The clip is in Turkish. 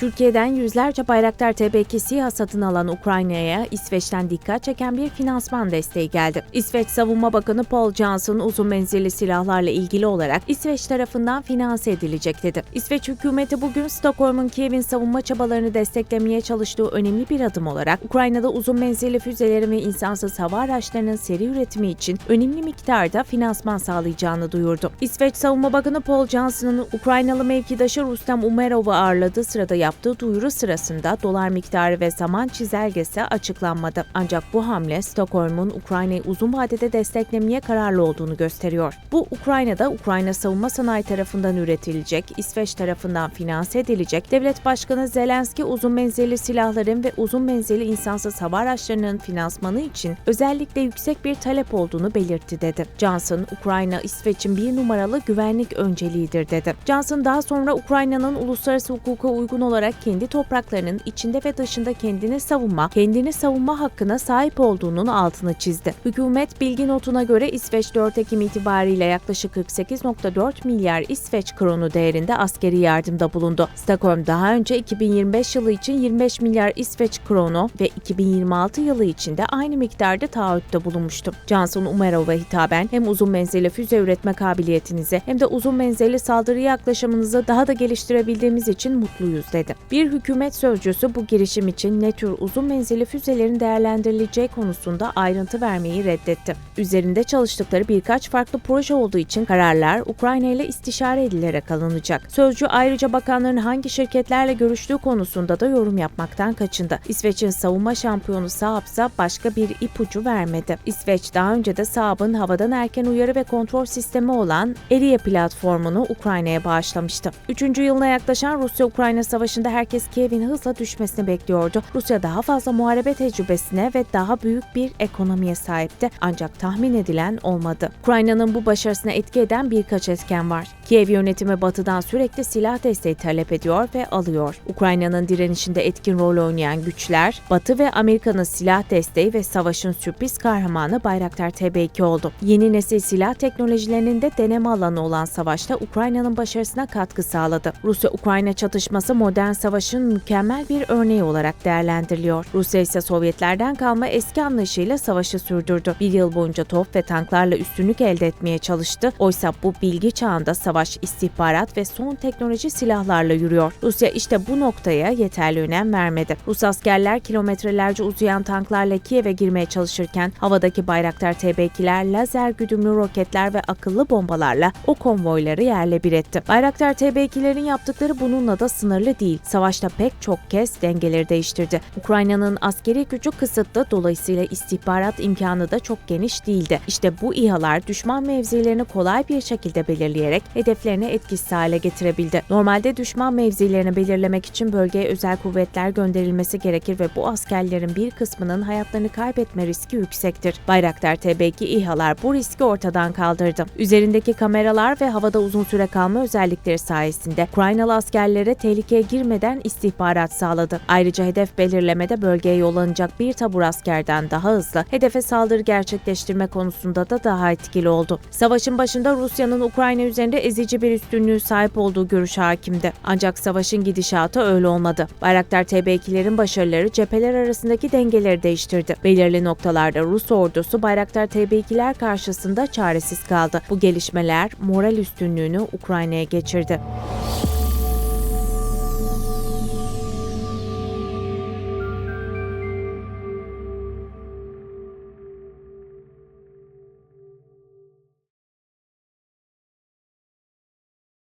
Türkiye'den yüzlerce Bayraktar TB2 SİHA satın alan Ukrayna'ya İsveç'ten dikkat çeken bir finansman desteği geldi. İsveç Savunma Bakanı Paul Johnson uzun menzilli silahlarla ilgili olarak İsveç tarafından finanse edilecek dedi. İsveç hükümeti bugün Stockholm'un Kiev'in savunma çabalarını desteklemeye çalıştığı önemli bir adım olarak Ukrayna'da uzun menzilli füzelerin ve insansız hava araçlarının seri üretimi için önemli miktarda finansman sağlayacağını duyurdu. İsveç Savunma Bakanı Paul Johnson'ın Ukraynalı mevkidaşı Rustem Umerov'u ağırladığı sırada yaptığı duyuru sırasında dolar miktarı ve zaman çizelgesi açıklanmadı. Ancak bu hamle Stockholm'un Ukrayna'yı uzun vadede desteklemeye kararlı olduğunu gösteriyor. Bu Ukrayna'da Ukrayna savunma sanayi tarafından üretilecek, İsveç tarafından finanse edilecek, Devlet Başkanı Zelenski uzun menzilli silahların ve uzun menzilli insansız hava araçlarının finansmanı için özellikle yüksek bir talep olduğunu belirtti dedi. Johnson, Ukrayna, İsveç'in bir numaralı güvenlik önceliğidir dedi. Johnson daha sonra Ukrayna'nın uluslararası hukuka uygun olarak kendi topraklarının içinde ve dışında kendini savunma, kendini savunma hakkına sahip olduğunun altını çizdi. Hükümet bilgi notuna göre İsveç 4 Ekim itibariyle yaklaşık 48.4 milyar İsveç kronu değerinde askeri yardımda bulundu. Stockholm daha önce 2025 yılı için 25 milyar İsveç kronu ve 2026 yılı için de aynı miktarda taahhütte bulunmuştu. Johnson Umerov'a hitaben hem uzun menzilli füze üretme kabiliyetinizi hem de uzun menzilli saldırı yaklaşımınızı daha da geliştirebildiğimiz için mutluyuz dedi. Bir hükümet sözcüsü bu girişim için ne tür uzun menzilli füzelerin değerlendirileceği konusunda ayrıntı vermeyi reddetti. Üzerinde çalıştıkları birkaç farklı proje olduğu için kararlar Ukrayna ile istişare edilerek alınacak. Sözcü ayrıca bakanların hangi şirketlerle görüştüğü konusunda da yorum yapmaktan kaçındı. İsveç'in savunma şampiyonu Saab ise başka bir ipucu vermedi. İsveç daha önce de Saab'ın havadan erken uyarı ve kontrol sistemi olan Erie platformunu Ukrayna'ya bağışlamıştı. Üçüncü yılına yaklaşan Rusya-Ukrayna savaşında herkes Kiev'in hızla düşmesini bekliyordu. Rusya daha fazla muharebe tecrübesine ve daha büyük bir ekonomiye sahipti ancak tahmin edilen olmadı. Ukrayna'nın bu başarısına etki eden birkaç etken var. Kiev yönetimi batıdan sürekli silah desteği talep ediyor ve alıyor. Ukrayna'nın direnişinde etkin rol oynayan güçler, Batı ve Amerika'nın silah desteği ve savaşın sürpriz kahramanı Bayraktar TB2 oldu. Yeni nesil silah teknolojilerinin de deneme alanı olan savaşta Ukrayna'nın başarısına katkı sağladı. Rusya-Ukrayna çatışması modern savaşın mükemmel bir örneği olarak değerlendiriliyor. Rusya ise Sovyetlerden kalma eski anlayışıyla savaşı sürdürdü. Bir yıl boyunca top ve tanklarla üstünlük elde etmeye çalıştı. Oysa bu bilgi çağında savaş, istihbarat ve son teknoloji silahlarla yürüyor. Rusya işte bu noktaya yeterli önem vermedi. Rus askerler kilometrelerce uzayan tanklarla Kiev'e girmeye çalışırken havadaki Bayraktar TB2'ler lazer güdümlü roketler ve akıllı bombalarla o konvoyları yerle bir etti. Bayraktar TB2'lerin yaptıkları bununla da sınırlı değil. Savaşta pek çok kez dengeleri değiştirdi. Ukrayna'nın askeri gücü kısıtlı dolayısıyla istihbarat imkanı da çok geniş değildi. İşte bu İHA'lar düşman mevzilerini kolay bir şekilde belirleyerek hedeflerini etkisiz hale getirebildi. Normalde düşman mevzilerini belirlemek için bölgeye özel kuvvetler gönderilmesi gerekir ve bu askerlerin bir kısmının hayatlarını kaybetme riski yüksektir. Bayraktar TB2 İHA'lar bu riski ortadan kaldırdı. Üzerindeki kameralar ve havada uzun süre kalma özellikleri sayesinde Ukraynalı askerlere tehlikeye girmeden istihbarat sağladı. Ayrıca hedef belirlemede bölgeye yollanacak bir tabur askerden daha hızlı hedefe saldırı gerçekleştirme konusunda da daha etkili oldu. Savaşın başında Rusya'nın Ukrayna üzerinde ezici bir üstünlüğü sahip olduğu görüşü hakimdi. Ancak savaşın gidişatı öyle olmadı. Bayraktar TB2'lerin başarıları cepheler arasındaki dengeleri değiştirdi. Belirli noktalarda Rus ordusu Bayraktar TB2'ler karşısında çaresiz kaldı. Bu gelişmeler moral üstünlüğünü Ukrayna'ya geçirdi.